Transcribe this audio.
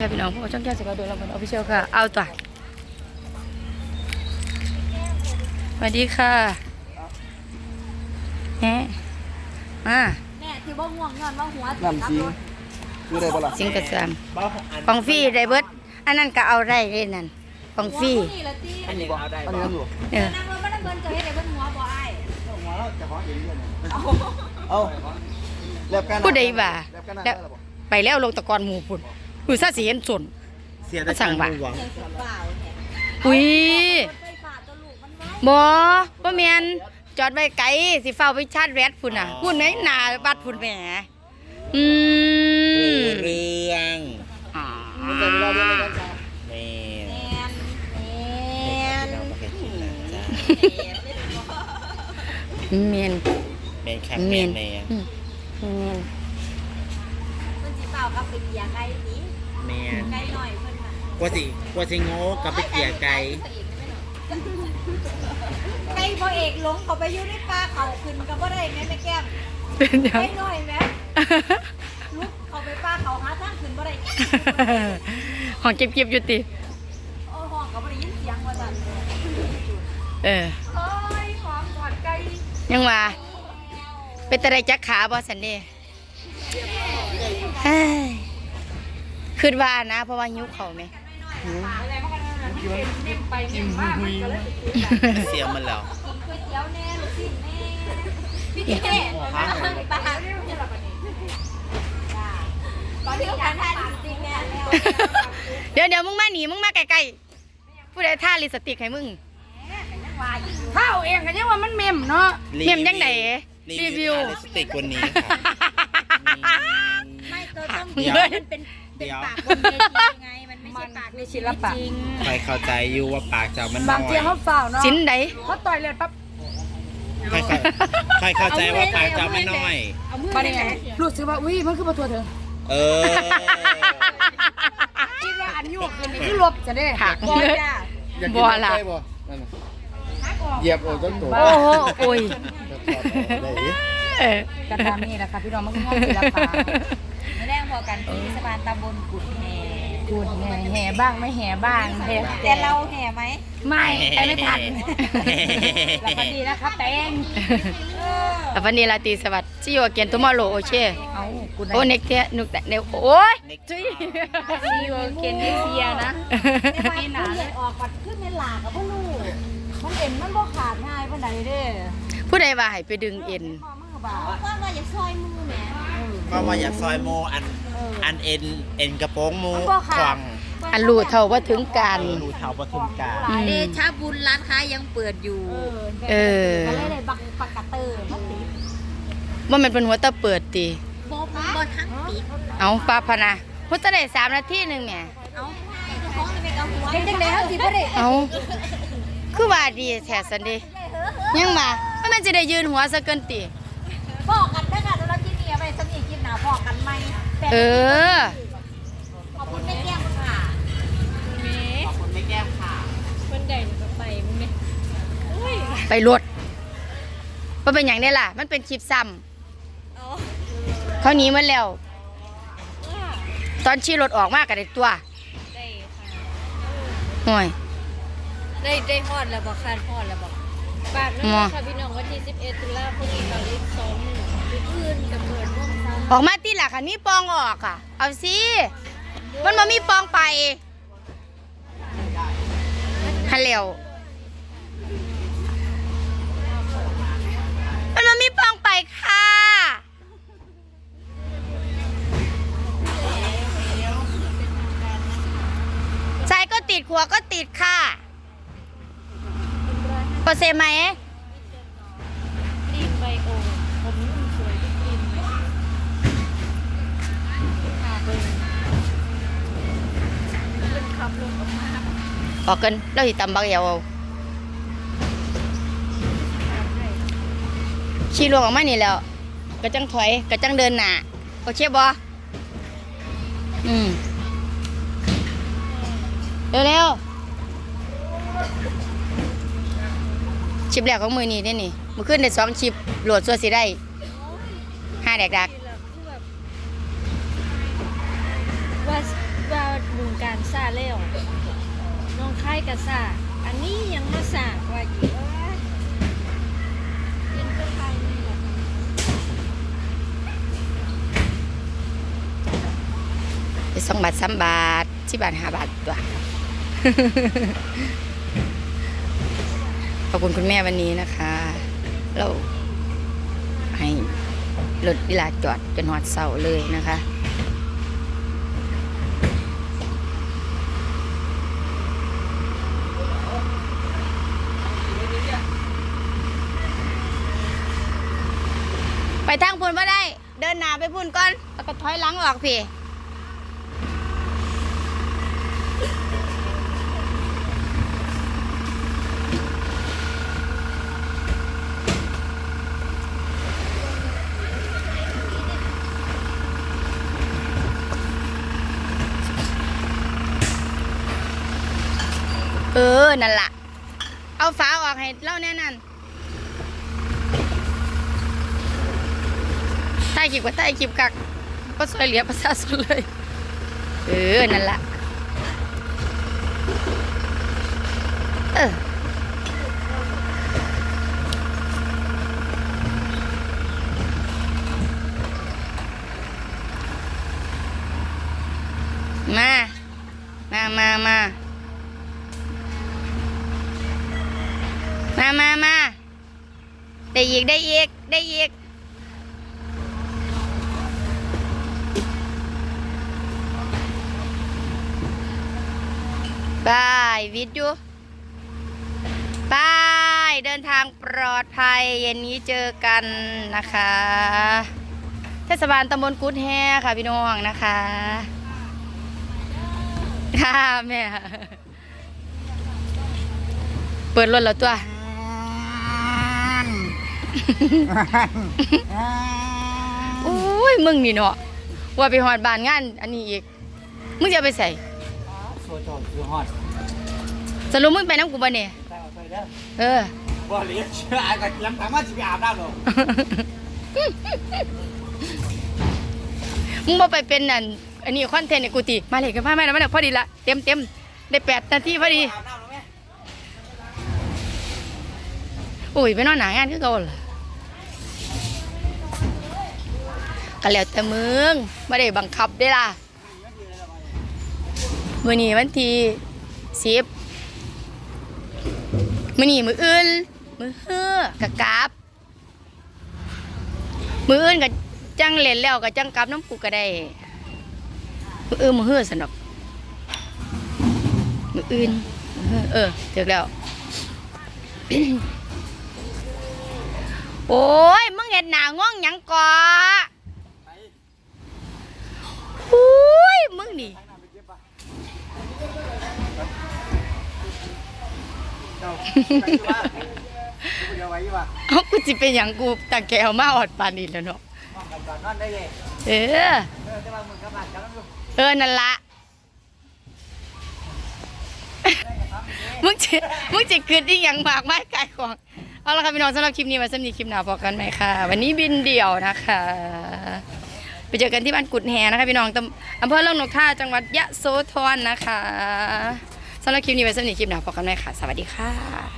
ค่ะพี่น้องพวกเราช่องแก้วสกาวเดินลำบนออฟฟิเชียลค่ะ เอาตัวสวัสดีค่ะแหมมาแม่ที่บ่ง่วงนอนว่าหัวติดน้ำขับซิงรถอยู่ได้ปะล่ะสิงกระซามปองฟรี่ได้เบิดอันนั้นก็เอาได้เด้นั่นปองฟรี่หัวผู้นี่ละตีอันนี้บ่อันนี้น้ำอยู่เออนั่งรถมานั่งเบิ่นจะเฮ็ดให้เบิ่นหัวบ่อ้ายหัวเราจะขอเองด้วยเอาเล็บกันผู้ใดบ่าเล็บกันนะแล้วไปแล้วลงตะกอนหมู่พุ่น อุ้ยซาสิเห็นสนเสียมาสั่งบ่าเสียงเสียงเปล่าแท้อุ้ยรถไฟฟ้าตัวลูกมันไว้บ่บ่แม่นจอดไว้ไกลสิเฝ้าไปชาร์จแบตพุ่นน่ะพุ่นไหนหน้าบัดพุ่นแหมอืมเรื่องอ๋อจะเวลาเรียนอะไรกันจ้าแม่แอนแอนเราไม่เคยกินนะจ้าเมียนแม่ครับเมีแม่ยนแม่อืมเมียนเพิ่นสิเปล่ากับไปเกียร์ไก่นี้ แม่ไก่น้อยเพิ่นน่ะกว่าสิกว่าสิโง่กับไปเกลี่ยไก่ไก่พ่อเอกหลงเขาไปอยู่ในป่าเขาขึ้นก็บ่ได้แม่แม่แก้มเป็นยังไก่น้อยแม่ลุกเขาไปป่าเขาหาทางขึ้นบ่ได้ห้องเก็บๆอยู่ติ โอ้ห้องก็บ่ได้ยินเสียงว่าซั่นเออเฮ้ยหอมกอดไก่ยังว่าเป็นตะไดจักขาบ่สันเด้เฮ้ย คิดว่านะ เพราะว่าหิวเขาวไหมหิวเสียงมันแล้วกินก๋วยเตี๋ยวแน่ลูกชิ้นแน่พี่เท่ปลาปลาตอนนี้การทานจริงแน่แล้วเดี๋ยวเดี๋ยวมึงมาหนีมึงมาใกล้ๆผู้ใดท่าลิปสติกให้มึงเท่าเองก็ยังว่ามันเมมเนาะเมมยังไงรีวิวทาลิปสติกวันนี้ค่ะไม่ตัวต้องเดี๋ยวมันเป็น เป็นปากบนเวทีไง มันไม่ใช่ปากในศิลปะ จริงใครเข้าใจอยู่ว่าปากเจ้ามันน้บางอทียเขาฝ่าวเนาะสินใดเขาต่อยเลยปั๊บใครเข้าใครเข้าใจว่าปากเจ้ามันน้อย เอามือมาไปได้ไงรู้สึกว่าอุ้ยมันคือประตูเธอเออ คิดว่าอันยวกขึ้นนี่คือลบจะได้หักบอเลยจ้าอยากกินบ่ล่ะไก่บ่นั่นน่ะเหยียบโอ้ต้นตัวโอ้โหโอ้ยได้อีก เออ กระตามนี่แหละค่ะพี่น้องมันคือห้องศิลปะไม่แรง พอกันที่สะพานตำบลกุดแห่กูดแห่แห่บ้างไม่แห่บ้างแห่แต่เราแห่ไหมไม่ไปไม่ทันแล้วก็ดีนะครับแตงแล้ววันนี้ราตรีสวัสดิ์ชิโยเกียนตุมอโลโอเคเอากูได้โอ้เน็กเทียนุกแต่เนวโอ้ยเน็กจุ้ยซีโอเกนเนเซียนะแต่ว่าขึ้นเลยออกปัดขึ้นในหลากกับพ่อลูกมันเอ็นมันบ่ขาดง่ายปานใดเด้ผู้ใดว่าให้ไปดึงเอ็น ข้อมือบาดก็ว่าอย่าซอยมือแหม เพราะว่าอยากซอยโมอันอันเอ็นเอ็นกระโปรงโมควังอันรู้เท่าว่าถึงการ ดูเท่าปทุมกาอืมเดชะบุญร้านค้ายังเปิดอยู่เออก็เลยได้บักปากกะเตอร์มาติดว่ามันเป็นหัวตะเปิดตีบ่บ่ทั้งติดเอาปลาพะนะพุทธได้สามนาทีหนึ่งแหมเอาเจ้าของจะไปเอาหัวเฮ็ดจังได๋เฮาสิบ่ได้เอาคือว่าดีแท้สันเดียังมาว่ามันจะได้ยืนหัวซะเกินตี มเออ ขอบคุณแม่แก้มค่ะขอบคุณไม่แก้มค่ะไปรถว่าเป็นอย่างนี้ล่ะ มันเป็นคลิปซ้ำเขาหนีมันแล้วตอนชี้รถออกมากกันตัวได้ค่ะห่วย ได้ได้ฮอดแล้วบ่คาดฮอดแล้วบ่ฝากนะหมอคะพี่น้องวันที่ 11 ตุลาคมนี้เราเล็กสองมื้ออื่นกับเปิดร่วมซ้ ออกมาที่หลักคันมีปองออกอะ เอาสิ มันมามีปองไปฮัลโหลมันมามีปองไปค่ะใส่ก็ติดขัวก็ติดค่ะเปอร์เซ็นต์ไหม ออกกันเราสิตำบักเหี่ยวเอาขี่ลวงออกมานี่แล้วกระจังถอยกระจังเดินหนาโอเคบออืมเร็วเร็วชิปแรกของมือนี่นี่นี่มือขึ้นได้สองชิปโหลดส่วสิได้ห้าแดกดักนี่แหละคือแบบว่าว่าซาแล้ว น้องค่ายกะซาอันนี้ยังมาซากว่าอีกเย็นเพื่อไทยนี่แหละไปสองบาทสามบาทที่บาทห้าบาทตัวขอบคุณคุณแม่วันนี้นะคะ เราให้รถเวลาจอดจนหอดเสาเลยนะคะ ไปทางพุ่นมาได้ เดินหน้าไปพุ่นก่อนแล้วก็ถอยหลังออกพี่เออ นั่นล่ะ เอาฝาออกให้เล่าแน่นั่น ใต้กิบกับใต้กิบกักก็ซอยเหลือประชาชนเลย เออ นั่นละเออมา มา มา มา มา มา มา ได้อีก ได้อีก ได้อีก บายวิทยุบายเดินทางปลอดภัย เย็นนี้เจอกันนะคะ เทศบาลตำบลกุดแฮค่ะพี่น้องนะคะ ค่ะแม่เปิดรถแล้วตัวโอ้ยมึงนี่เนาะว่าไปหอดบานงาน อันนี้อีก มึงจะไปใส่สัวจอดสัวฮอด สรุปมึงไปน้ำกูบ่เนี่ยใส่เอาไปเด้อเออบ่เหลียเชื่อไอ้ก็ลำถามว่าสิไปอาบน้ำหรอมึงบ่ไปเป็นนั่นอันนี้คอนเทนต์ในกูตีมาเลยกันพามาแล้วมาแล้วพอดีละเต็มเต็มได้แปดนาทีพอดีอาบน้ำหรอแม่อุ้ยไปนอนหนางานคือเก่าล่ะก็แล้วแต่มึงไม่ได้บังคับได้ล่ะมื้อนี้วันที่สิบ มือนี้มืออื่น มือเฮือกะกลับมืออื่นก็จังเล่นแล้วก็จังกลับน้ำกูก็ได้ มืออื่นมือเฮือสนอกมืออื่นมื้อเฮือเออถึกแล้ว โอ้ยมึงเห็นหน้าง่วงหยังก่อโอ้ยมึงนี่ เจ้าไปอยู่ว่ากูเดียวไว้อยู่ว่าเอากูจิเป็นหยังกูตั้งแกเอามาออดปานนี้แล้วเนาะห้องกันก่อนนอนได้เลยเออเออแต่ว่ามึงกลับบ้านกลับน้ำลูกเออนั่นละมึงจะมึงจะเกิดที่ยังมากไม่กายของเอาละค่ะพี่น้องสำหรับคลิปนี้มาสำนีคลิปหน้าพอกันไหมค่ะ วันนี้บินเดี่ยวนะคะ ไปเจอกันที่บ้านกุดแฮนะคะพี่น้องตำอำเภอลงนกท่าจังหวัดยะโสธรนะคะ สำหรับคลิปนี้ไว้สำนีคลิปหน้าพบกันใหม่ค่ะ สวัสดีค่ะ